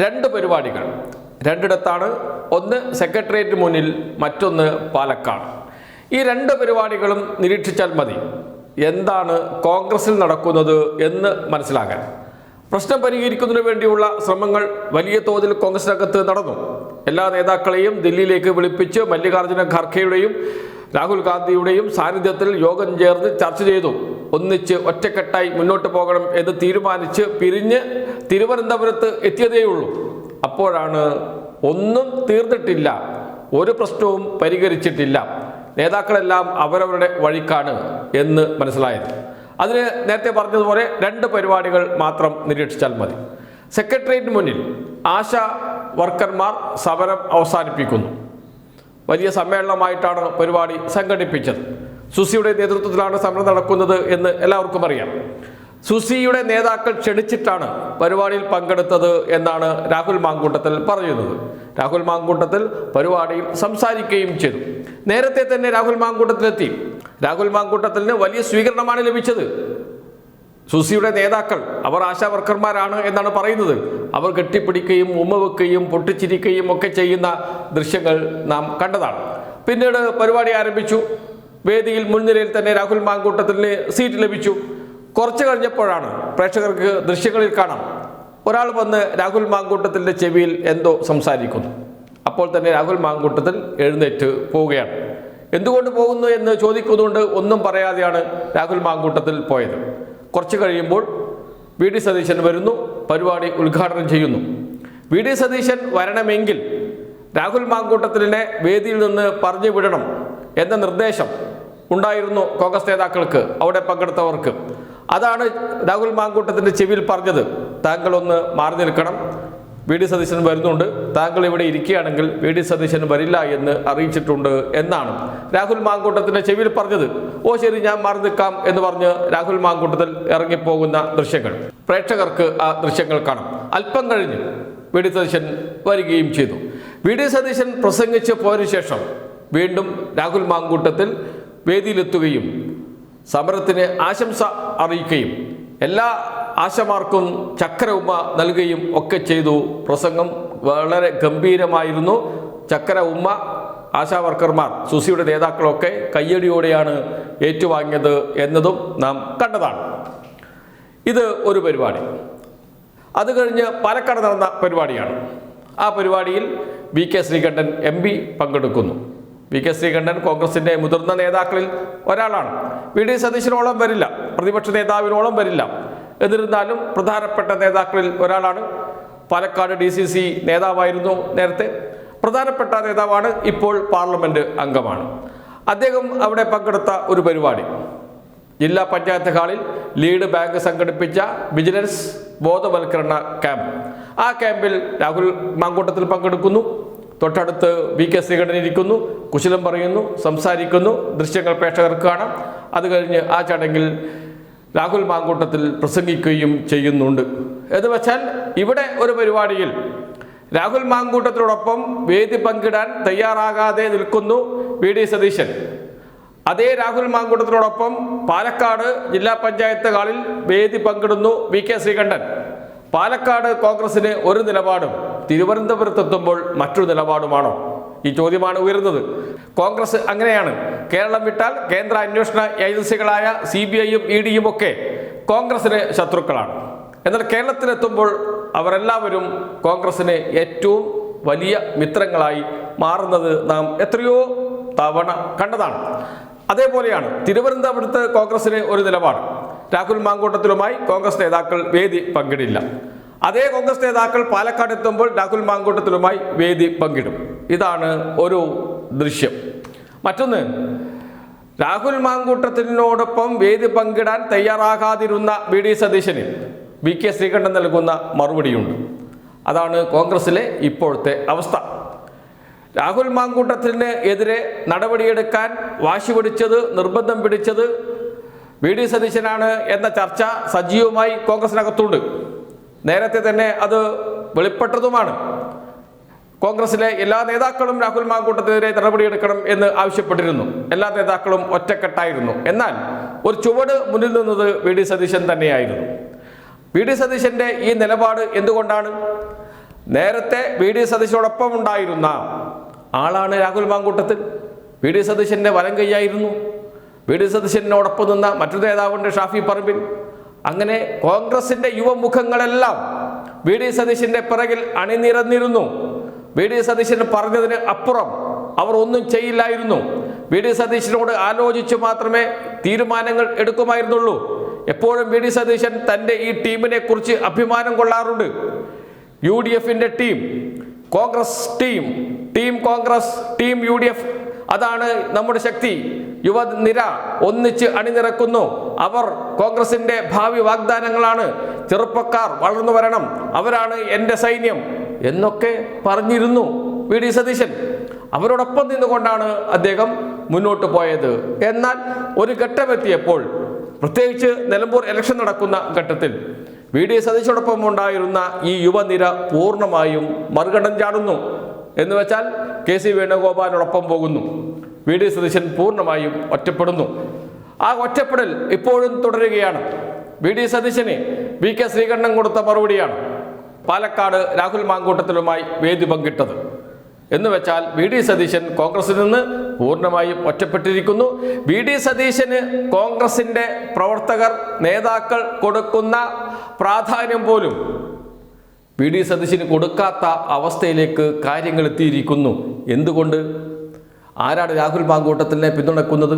രണ്ട് പരിപാടികൾ. രണ്ടിടത്താണ്. ഒന്ന് സെക്രട്ടേറിയറ്റ് മുന്നിൽ മറ്റൊന്ന് പാലക്കാട്. ഈ രണ്ട് പരിപാടികളും നിരീക്ഷിച്ചാൽ മതി. എന്താണ് കോൺഗ്രസിൽ നടക്കുന്നത് എന്ന് മനസ്സിലാകാൻ പ്രശ്നം പരിഹരിക്കുന്നതിന് വേണ്ടിയുള്ള ശ്രമങ്ങൾ വലിയ തോതിൽ കോൺഗ്രസിനകത്ത് നടന്നു. എല്ലാ നേതാക്കളെയും ദില്ലിയിലേക്ക് വിളിപ്പിച്ച് മല്ലികാർജുന ഖാർഖെയുടെയും രാഹുൽ ഗാന്ധിയുടെയും സാന്നിധ്യത്തിൽ യോഗം ചേർന്ന് ചർച്ച ചെയ്തു. ഒന്നിച്ച് ഒറ്റക്കെട്ടായി മുന്നോട്ട് പോകണം എന്ന് തീരുമാനിച്ച് പിരിഞ്ഞ് തിരുവനന്തപുരത്ത് എത്തിയതേയുള്ളൂ അപ്പോഴാണ് ഒന്നും തീർന്നിട്ടില്ല. ഒരു പ്രശ്നവും പരിഹരിച്ചിട്ടില്ല. നേതാക്കളെല്ലാം അവരവരുടെ വഴിക്കാണ് എന്ന് മനസ്സിലായത്. അതിന് നേരത്തെ പറഞ്ഞതുപോലെ രണ്ട് പരിപാടികൾ മാത്രം നിരീക്ഷിച്ചാൽ മതി. സെക്രട്ടേറിയറ്റിന് മുന്നിൽ ആശ വർക്കർമാർ സമരം അവസാനിപ്പിക്കുന്നു. വലിയ സമ്മേളനമായിട്ടാണ് പരിപാടി സംഘടിപ്പിച്ചത്. സുസിയുടെ നേതൃത്വത്തിലാണ് സമരം നടക്കുന്നത് എന്ന് എല്ലാവർക്കും അറിയാം. സുസിയുടെ നേതാക്കൾ ക്ഷണിച്ചിട്ടാണ് പരിപാടിയിൽ പങ്കെടുത്തത് എന്നാണ് രാഹുൽ മാങ്കൂട്ടത്തിൽ പറയുന്നത്. രാഹുൽ മാങ്കൂട്ടത്തിൽ പരിപാടിയിൽ സംസാരിക്കുകയും ചെയ്തു. നേരത്തെ തന്നെ രാഹുൽ മാങ്കൂട്ടത്തിലെത്തി. രാഹുൽ മാങ്കൂട്ടത്തിന് വലിയ സ്വീകരണമാണ് ലഭിച്ചത്. സുസിയുടെ നേതാക്കൾ അവർ ആശാവർക്കർമാരാണ് എന്നാണ് പറയുന്നത്. അവർ കെട്ടിപ്പിടിക്കുകയും ഉമ്മ വെക്കുകയും പൊട്ടിച്ചിരിക്കുകയും ഒക്കെ ചെയ്യുന്ന ദൃശ്യങ്ങൾ നാം കണ്ടതാണ്. പിന്നീട് പരിപാടി ആരംഭിച്ചു. വേദിയിൽ മുൻനിരയിൽ തന്നെ രാഹുൽ മാങ്കൂട്ടത്തിന് സീറ്റ് ലഭിച്ചു. കുറച്ച് കഴിഞ്ഞപ്പോഴാണ് പ്രേക്ഷകർക്ക് ദൃശ്യങ്ങളിൽ കാണാം. ഒരാൾ വന്ന് രാഹുൽ മാങ്കൂട്ടത്തിന്റെ ചെവിയിൽ എന്തോ സംസാരിക്കുന്നു. അപ്പോൾ തന്നെ രാഹുൽ മാങ്കൂട്ടത്തിൽ എഴുന്നേറ്റ് പോവുകയാണ്. എന്തുകൊണ്ട് പോകുന്നു എന്ന് ചോദിക്കുന്നതുകൊണ്ട് ഒന്നും പറയാതെയാണ് രാഹുൽ മാങ്കൂട്ടത്തിൽ പോയത്. കുറച്ച് കഴിയുമ്പോൾ വി ഡി സതീശൻ വരുന്നു പരിപാടി ഉദ്ഘാടനം ചെയ്യുന്നു. വി ഡി സതീശൻ വരണമെങ്കിൽ രാഹുൽ മാങ്കൂട്ടത്തിനെ വേദിയിൽ നിന്ന് പറഞ്ഞു വിടണം എന്ന നിർദ്ദേശം ഉണ്ടായിരുന്നു കോൺഗ്രസ് നേതാക്കൾക്ക് അവിടെ പങ്കെടുത്തവർക്ക്. അതാണ് രാഹുൽ മാങ്കൂട്ടത്തിന്റെ ചെവിയിൽ പറഞ്ഞത്. താങ്കളൊന്ന് മാറി നിൽക്കണം. വി ഡി സതീശൻ വരുന്നുണ്ട്. താങ്കൾ ഇവിടെ ഇരിക്കുകയാണെങ്കിൽ വി ഡി സതീശൻ വരില്ല എന്ന് അറിയിച്ചിട്ടുണ്ട് എന്നാണ് രാഹുൽ മാങ്കൂട്ടത്തിന്റെ ചെവിയിൽ പറഞ്ഞത്. ഓ ശരി ഞാൻ മാറി നിൽക്കാം എന്ന് പറഞ്ഞ് രാഹുൽ മാങ്കൂട്ടത്തിൽ ഇറങ്ങിപ്പോകുന്ന ദൃശ്യങ്ങൾ. പ്രേക്ഷകർക്ക് ആ ദൃശ്യങ്ങൾ കാണാം. അല്പം കഴിഞ്ഞ് വി ഡി സതീശൻ വരികയും ചെയ്തു. വി ഡി സതീശൻ പ്രസംഗിച്ച് പോയതിനു ശേഷം വീണ്ടും രാഹുൽ മാങ്കൂട്ടത്തിൽ വേദിയിലെത്തുകയും സമരത്തിന് ആശംസ അറിയിക്കുകയും എല്ലാ ആശമാർക്കും ചക്കര ഉമ്മ നൽകുകയും ഒക്കെ ചെയ്തു. പ്രസംഗം വളരെ ഗംഭീരമായിരുന്നു. ചക്കര ഉമ്മ ആശാവർക്കർമാർ സുസിയുടെ നേതാക്കളൊക്കെ കയ്യടിയോടെയാണ് ഏറ്റുവാങ്ങിയത് എന്നതും നാം കണ്ടതാണ്. ഇത് ഒരു പരിപാടി. അത് കഴിഞ്ഞ് പാലക്കാട് നടന്ന പരിപാടിയാണ്. ആ പരിപാടിയിൽ വി കെ ശ്രീകണ്ഠൻ എം പങ്കെടുക്കുന്നു. വി കെ ശ്രീകണ്ഠൻ കോൺഗ്രസിന്റെ മുതിർന്ന നേതാക്കളിൽ ഒരാളാണ്. വി ഡി സതീശനോളം വരില്ല. പ്രതിപക്ഷ നേതാവിനോളം വരില്ല. എന്നിരുന്നാലും പ്രധാനപ്പെട്ട നേതാക്കളിൽ ഒരാളാണ്. പാലക്കാട് ഡി സി സി നേതാവായിരുന്നു നേരത്തെ. പ്രധാനപ്പെട്ട നേതാവാണ് ഇപ്പോൾ പാർലമെന്റ് അംഗമാണ്. അദ്ദേഹം അവിടെ പങ്കെടുത്ത ഒരു പരിപാടി. ജില്ലാ പഞ്ചായത്ത് ഹാളിൽ ലീഡ് ബാങ്ക് സംഘടിപ്പിച്ച വിജിലൻസ് ബോധവൽക്കരണ ക്യാമ്പ്. ആ ക്യാമ്പിൽ രാഹുൽ മാങ്കൂട്ടത്തിൽ പങ്കെടുക്കുന്നു. തൊട്ടടുത്ത് വി കെ ശ്രീകണ്ഠൻ ഇരിക്കുന്നു കുശലം പറയുന്നു സംസാരിക്കുന്നു. ദൃശ്യങ്ങൾ പ്രേക്ഷകർക്ക് കാണാം. അത് കഴിഞ്ഞ് ആ ചടങ്ങിൽ രാഹുൽ മാങ്കൂട്ടത്തിൽ പ്രസംഗിക്കുകയും ചെയ്യുന്നുണ്ട്. എന്ന് വെച്ചാൽ ഇവിടെ ഒരു പരിപാടിയിൽ രാഹുൽ മാങ്കൂട്ടത്തിനോടൊപ്പം വേദി പങ്കിടാൻ തയ്യാറാകാതെ നിൽക്കുന്നു വി ഡി സതീശൻ. അതേ രാഹുൽ മാങ്കൂട്ടത്തിനോടൊപ്പം പാലക്കാട് ജില്ലാ പഞ്ചായത്ത് ഹാളിൽ വേദി പങ്കിടുന്നു വി കെ ശ്രീകണ്ഠൻ. പാലക്കാട് കോൺഗ്രസിന് ഒരു നിലപാടും തിരുവനന്തപുരത്തെത്തുമ്പോൾ മറ്റൊരു നിലപാടുമാണോ? ഈ ചോദ്യമാണ് ഉയരുന്നത്. കോൺഗ്രസ് അങ്ങനെയാണ്. കേരളം വിട്ടാൽ കേന്ദ്ര അന്വേഷണ ഏജൻസികളായ സി ബി ഐയും ഇ ഡിയും ഒക്കെ കോൺഗ്രസിന് ശത്രുക്കളാണ്. എന്നാൽ കേരളത്തിലെത്തുമ്പോൾ അവരെല്ലാവരും കോൺഗ്രസിന് ഏറ്റവും വലിയ മിത്രങ്ങളായി മാറുന്നത് നാം എത്രയോ തവണ കണ്ടതാണ്. അതേപോലെയാണ് തിരുവനന്തപുരത്ത് കോൺഗ്രസിന് ഒരു നിലപാട്. രാഹുൽ മാങ്കൂട്ടത്തിലുമായി കോൺഗ്രസ് നേതാക്കൾ വേദി പങ്കിടില്ല. അതേ കോൺഗ്രസ് നേതാക്കൾ പാലക്കാട് എത്തുമ്പോൾ രാഹുൽ മാങ്കൂട്ടത്തിലുമായി വേദി പങ്കിടും. ഇതാണ് ഒരു ദൃശ്യം. മറ്റൊന്ന് രാഹുൽ മാങ്കൂട്ടത്തിനോടൊപ്പം വേദി പങ്കിടാൻ തയ്യാറാകാതിരുന്ന വി ഡി സതീശന് വി കെ ശ്രീകണ്ഠൻ നൽകുന്ന മറുപടിയുണ്ട്. അതാണ് കോൺഗ്രസിലെ ഇപ്പോഴത്തെ അവസ്ഥ. രാഹുൽ മാങ്കൂട്ടത്തിന് എതിരെ നടപടിയെടുക്കാൻ വാശി പിടിച്ചത് നിർബന്ധം പിടിച്ചത് വി ഡി സതീശനാണ് എന്ന ചർച്ച സജീവമായി കോൺഗ്രസിനകത്തുണ്ട്. നേരത്തെ തന്നെ അത് വെളിപ്പെട്ടതുമാണ്. കോൺഗ്രസിലെ എല്ലാ നേതാക്കളും രാഹുൽ മാങ്കൂട്ടത്തിനെതിരെ നടപടിയെടുക്കണം എന്ന് ആവശ്യപ്പെട്ടിരുന്നു. എല്ലാ നേതാക്കളും ഒറ്റക്കെട്ടായിരുന്നു. എന്നാൽ ഒരു ചുവട് മുന്നിൽ നിന്നത് വി ഡി സതീശൻ തന്നെയായിരുന്നു. വി ഡി സതീശന്റെ ഈ നിലപാട് എന്തുകൊണ്ടാണ്? നേരത്തെ വി ഡി സതീശനോടൊപ്പം ഉണ്ടായിരുന്ന ആളാണ് രാഹുൽ മാങ്കൂട്ടത്തിൽ വി ഡി സതീശന്റെ വലം കൈയായിരുന്നു. വി ഡി സതീശനോടൊപ്പം നിന്ന മറ്റൊരു നേതാവുണ്ട് ഷാഫി പറമ്പിൽ. അങ്ങനെ കോൺഗ്രസിന്റെ യുവമുഖങ്ങളെല്ലാം വി ഡി സതീശിന്റെ പിറകിൽ അണിനിരന്നിരുന്നു. വി ഡി സതീശൻ പറഞ്ഞതിന് അപ്പുറം അവർ ഒന്നും ചെയ്യില്ലായിരുന്നു. വി ഡി സതീശനോട് ആലോചിച്ച് മാത്രമേ തീരുമാനങ്ങൾ എടുക്കുമായിരുന്നുള്ളൂ. എപ്പോഴും വി ഡി സതീശൻ തന്റെ ഈ ടീമിനെ കുറിച്ച് അഭിമാനം കൊള്ളാറുണ്ട്. യു ഡി എഫിന്റെ team Congress team team Congress team U D F അതാണ് നമ്മുടെ ശക്തി. യുവനിര ഒന്നിച്ച് അണിനിരക്കുന്നു. അവർ കോൺഗ്രസിന്റെ ഭാവി വാഗ്ദാനങ്ങളാണ്. ചെറുപ്പക്കാർ വളർന്നു വരണം. അവരാണ് എന്റെ സൈന്യം എന്നൊക്കെ പറഞ്ഞിരുന്നു വി ഡി സതീശൻ. അവരോടൊപ്പം നിന്നുകൊണ്ടാണ് അദ്ദേഹം മുന്നോട്ട് പോയത്. എന്നാൽ ഒരു ഘട്ടമെത്തിയപ്പോൾ പ്രത്യേകിച്ച് നിലമ്പൂർ ഇലക്ഷൻ നടക്കുന്ന ഘട്ടത്തിൽ വി ഡി സതീശോടൊപ്പം ഉണ്ടായിരുന്ന ഈ യുവനിര പൂർണമായും മറുകണ്ഠം ചാടുന്നു എന്ന് വെച്ചാൽ കെ സി വേണുഗോപാലിനോടൊപ്പം പോകുന്നു. വി ഡി സതീശൻ പൂർണമായും ഒറ്റപ്പെടുന്നു. ആ ഒറ്റപ്പെടൽ ഇപ്പോഴും തുടരുകയാണ്. വി ഡി സതീശന് വി കെ ശ്രീകണ്ഠൻ കൊടുത്ത മറുപടിയാണ് പാലക്കാട് രാഹുൽ മാങ്കൂട്ടത്തിലുമായി വേദി പങ്കിട്ടത്. എന്ന് വെച്ചാൽ വി ഡി സതീശൻ കോൺഗ്രസിൽ നിന്ന് പൂർണമായും ഒറ്റപ്പെട്ടിരിക്കുന്നു. വി ഡി സതീശന് കോൺഗ്രസിന്റെ പ്രവർത്തകർ നേതാക്കൾ കൊടുക്കുന്ന പ്രാധാന്യം പോലും വി ഡി സതീശന് കൊടുക്കാത്ത അവസ്ഥയിലേക്ക് കാര്യങ്ങൾ എത്തിയിരിക്കുന്നു. എന്തുകൊണ്ട്? ആരാണ് രാഹുൽ മാങ്കൂട്ടത്തിനെ പിന്തുണക്കുന്നത്?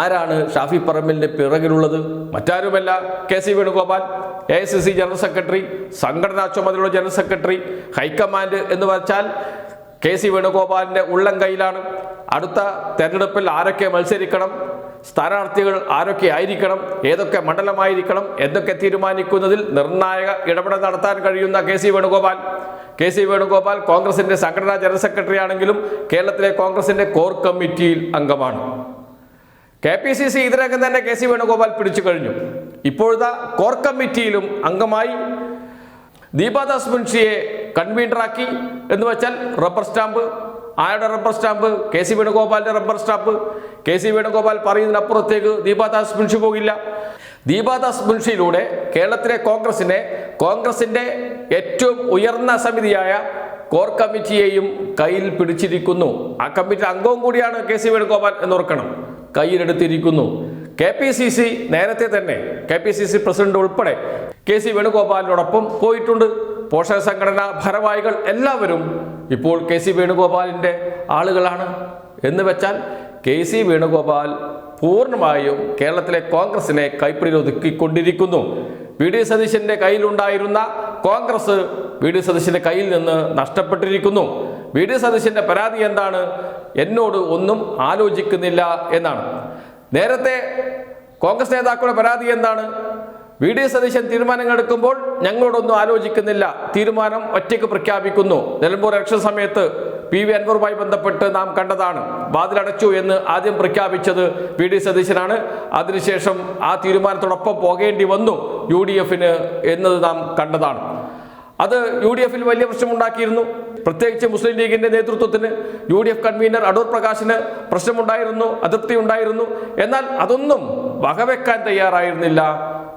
ആരാണ് ഷാഫി പറമ്പിലിന്റെ പിറകിലുള്ളത്? മറ്റാരുമല്ല? K C Venugopal A I C C general secretary സംഘടനാ ചുമതലയുള്ള ജനറൽ സെക്രട്ടറി ഹൈക്കമാൻഡ് എന്ന് വെച്ചാൽ കെ സി വേണുഗോപാലിന്റെ ഉള്ളം കയ്യിലാണ് അടുത്ത തെരഞ്ഞെടുപ്പിൽ ആരൊക്കെ മത്സരിക്കണം? സ്ഥാനാർത്ഥികൾ ആരൊക്കെ ആയിരിക്കണം? ഏതൊക്കെ മണ്ഡലമായിരിക്കണം? എന്തൊക്കെ തീരുമാനിക്കുന്നതിൽ നിർണായക ഇടപെടൽ നടത്താൻ കഴിയുന്ന K C Venugopal? K C Venugopal കോൺഗ്രസിന്റെ സംഘടനാ ജനറൽ സെക്രട്ടറി ആണെങ്കിലും കേരളത്തിലെ കോൺഗ്രസിന്റെ കോർ കമ്മിറ്റിയിൽ അംഗമാണ്. കെ പി സി സി ഇതിനകം തന്നെ കെ സി വേണുഗോപാൽ പിടിച്ചു കഴിഞ്ഞു. ഇപ്പോഴത്തെ കോർ കമ്മിറ്റിയിലും അംഗമായി ദീപാദാസ് മുൻഷിയെ കൺവീനറാക്കി എന്ന് വെച്ചാൽ റബ്ബർ സ്റ്റാമ്പ് ആരുടെ rubber stamp? K C വേണുഗോപാലിന്റെ rubber stamp. K C Venugopal പറയുന്നതിനപ്പുറത്തേക്ക് Deepadas Munshi പോകില്ല. ദീപാദാസ് മുൻഷിയിലൂടെ കേരളത്തിലെ കോൺഗ്രസിനെ കോൺഗ്രസിന്റെ ഏറ്റവും ഉയർന്ന സമിതിയായ കോർ കമ്മിറ്റിയെയും കയ്യിൽ പിടിച്ചിരിക്കുന്നു. ആ കമ്മിറ്റി അംഗവും കൂടിയാണ് കെ സി വേണുഗോപാൽ എന്നോർക്കണം. കയ്യിലെടുത്തിരിക്കുന്നു. കെ പി സി സി നേരത്തെ തന്നെ K P C C president ഉൾപ്പെടെ കെ സി വേണുഗോപാലിനോടൊപ്പം പോയിട്ടുണ്ട്. പോഷക സംഘടന ഭാരവാഹികൾ എല്ലാവരും ഇപ്പോൾ കെ സി വേണുഗോപാലിന്റെ ആളുകളാണ്. എന്ന് വെച്ചാൽ കെ സി വേണുഗോപാൽ പൂർണമായും കേരളത്തിലെ കോൺഗ്രസിനെ കൈപ്പിടിയിലൊതുക്കിക്കൊണ്ടിരിക്കുന്നു വി ഡി സതീശന്റെ കയ്യിലുണ്ടായിരുന്ന കോൺഗ്രസ് വി ഡി സതീശന്റെ കയ്യിൽ നിന്ന് നഷ്ടപ്പെട്ടിരിക്കുന്നു. വി ഡി സതീശന്റെ പരാതി എന്താണ്? എന്നോട് ഒന്നും ആലോചിക്കുന്നില്ല എന്നാണ്. നേരത്തെ കോൺഗ്രസ് നേതാക്കളുടെ പരാതി എന്താണ്? വി ഡി സതീശൻ തീരുമാനങ്ങൾ എടുക്കുമ്പോൾ ഞങ്ങളോടൊന്നും ആലോചിക്കുന്നില്ല. തീരുമാനം ഒറ്റയ്ക്ക് പ്രഖ്യാപിക്കുന്നു. നിലമ്പൂർ ഇലക്ഷൻ സമയത്ത് പി വി അൻവറുമായി ബന്ധപ്പെട്ട് നാം കണ്ടതാണ്. വാതിലടച്ചു എന്ന് ആദ്യം പ്രഖ്യാപിച്ചത് വി ഡി സതീശനാണ്. അതിനുശേഷം ആ തീരുമാനത്തോടൊപ്പം പോകേണ്ടി വന്നു യു ഡി എഫിന് എന്നത് നാം കണ്ടതാണ്. അത് യു ഡി എഫിൽ വലിയ പ്രശ്നമുണ്ടാക്കിയിരുന്നു. പ്രത്യേകിച്ച് മുസ്ലിം ലീഗിന്റെ നേതൃത്വത്തിന് U D F convener Adoor പ്രകാശിന് പ്രശ്നമുണ്ടായിരുന്നു അതൃപ്തി ഉണ്ടായിരുന്നു. എന്നാൽ അതൊന്നും വകവെക്കാൻ തയ്യാറായിരുന്നില്ല.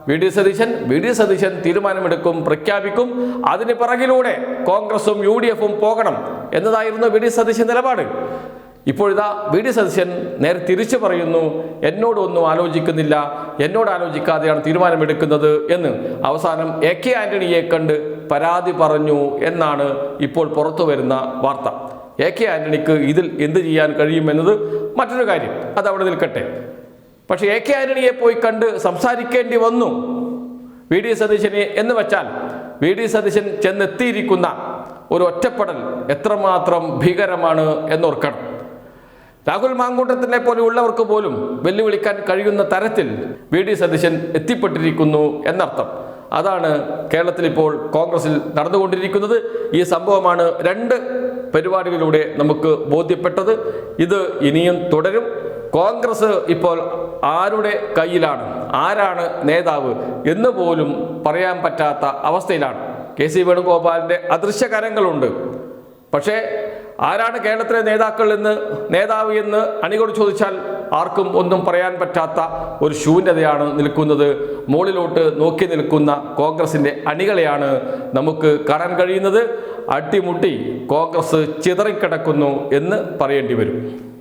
V D Satheesan V D Satheesan തീരുമാനമെടുക്കും പ്രഖ്യാപിക്കും. അതിന് പിറകിലൂടെ കോൺഗ്രസും യു ഡി എഫും പോകണം. എന്നതായിരുന്നു വി ഡി സതീശൻ നിലപാട്. ഇപ്പോഴിതാ വി ഡി സതീശൻ നേരെ തിരിച്ചു പറയുന്നു എന്നോടൊന്നും ആലോചിക്കുന്നില്ല എന്നോട് ആലോചിക്കാതെയാണ് തീരുമാനമെടുക്കുന്നത് എന്ന്. അവസാനം എ കെ ആന്റണിയെ കണ്ട് പരാതി പറഞ്ഞു എന്നാണ് ഇപ്പോൾ പുറത്തു വരുന്ന വാർത്ത. എ കെ ആന്റണിക്ക് ഇതിൽ എന്ത് ചെയ്യാൻ കഴിയുമെന്നത് മറ്റൊരു കാര്യം അത് അവിടെ നിൽക്കട്ടെ. പക്ഷേ എ കെ ആന്റണിയെ പോയി കണ്ട് സംസാരിക്കേണ്ടി വന്നു. വി ഡി സതീശനെ എന്ന് വെച്ചാൽ വി ഡി സതീശൻ ചെന്നെത്തിയിരിക്കുന്ന ഒരു ഒറ്റപ്പെടൽ എത്രമാത്രം ഭീകരമാണ് എന്നോർക്കണം. രാഹുൽ മാങ്കൂട്ടത്തിനെ പോലെയുള്ളവർക്ക് പോലും വെല്ലുവിളിക്കാൻ കഴിയുന്ന തരത്തിൽ വി ഡി സതീശൻ എത്തിപ്പെട്ടിരിക്കുന്നു എന്നർത്ഥം. അതാണ് കേരളത്തിൽ ഇപ്പോൾ കോൺഗ്രസിൽ നടന്നുകൊണ്ടിരിക്കുന്നത്. ഈ സംഭവമാണ് രണ്ട് പരിപാടികളിലൂടെ നമുക്ക് ബോധ്യപ്പെട്ടത്. ഇത് ഇനിയും തുടരും. കോൺഗ്രസ് ഇപ്പോൾ ആരുടെ കയ്യിലാണ്? ആരാണ് നേതാവ് എന്ന് പോലും പറയാൻ പറ്റാത്ത അവസ്ഥയിലാണ്. കെ സി വേണുഗോപാലിന്റെ അദൃശ്യകരങ്ങളുണ്ട്. പക്ഷേ ആരാണ് കേരളത്തിലെ നേതാക്കൾ എന്ന് നേതാവ് എന്ന് അണികോട് ചോദിച്ചാൽ ആർക്കും ഒന്നും പറയാൻ പറ്റാത്ത ഒരു ശൂന്യതയാണ് നിൽക്കുന്നത്. മുകളിലോട്ട് നോക്കി നിൽക്കുന്ന കോൺഗ്രസിന്റെ അണികളെയാണ് നമുക്ക് കാണാൻ കഴിയുന്നത്. അട്ടിമുട്ടി കോൺഗ്രസ് ചിതറിക്കിടക്കുന്നു എന്ന് പറയേണ്ടി വരും.